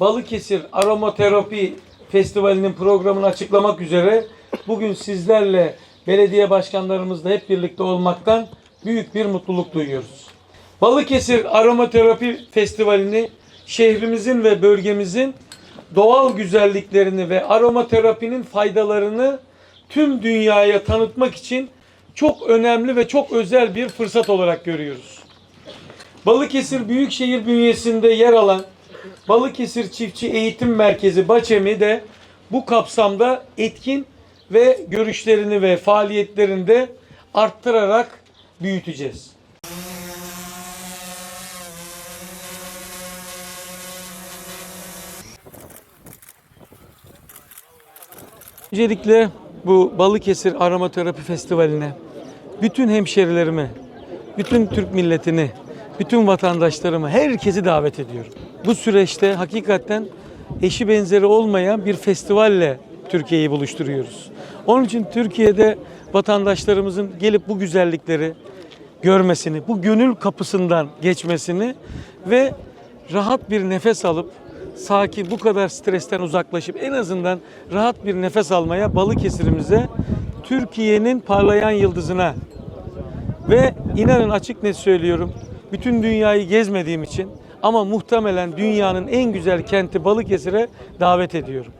Balıkesir Aromaterapi Festivali'nin programını açıklamak üzere bugün sizlerle belediye başkanlarımızla hep birlikte olmaktan büyük bir mutluluk duyuyoruz. Balıkesir Aromaterapi Festivali'ni şehrimizin ve bölgemizin doğal güzelliklerini ve aromaterapinin faydalarını tüm dünyaya tanıtmak için çok önemli ve çok özel bir fırsat olarak görüyoruz. Balıkesir Büyükşehir bünyesinde yer alan Balıkesir Çiftçi Eğitim Merkezi Baçemi de bu kapsamda etkin ve görüşlerini ve faaliyetlerini de arttırarak büyüteceğiz. Öncelikle bu Balıkesir Aromaterapi Festivali'ne bütün hemşerilerimi, bütün Türk milletini, bütün vatandaşlarımı, herkesi davet ediyorum. Bu süreçte hakikaten eşi benzeri olmayan bir festivalle Türkiye'yi buluşturuyoruz. Onun için Türkiye'de vatandaşlarımızın gelip bu güzellikleri görmesini, bu gönül kapısından geçmesini ve rahat bir nefes alıp sakin bu kadar stresten uzaklaşıp en azından rahat bir nefes almaya Balıkesir'imize Türkiye'nin parlayan yıldızına ve inanın açık net söylüyorum bütün dünyayı gezmediğim için ama muhtemelen dünyanın en güzel kenti Balıkesir'e davet ediyorum.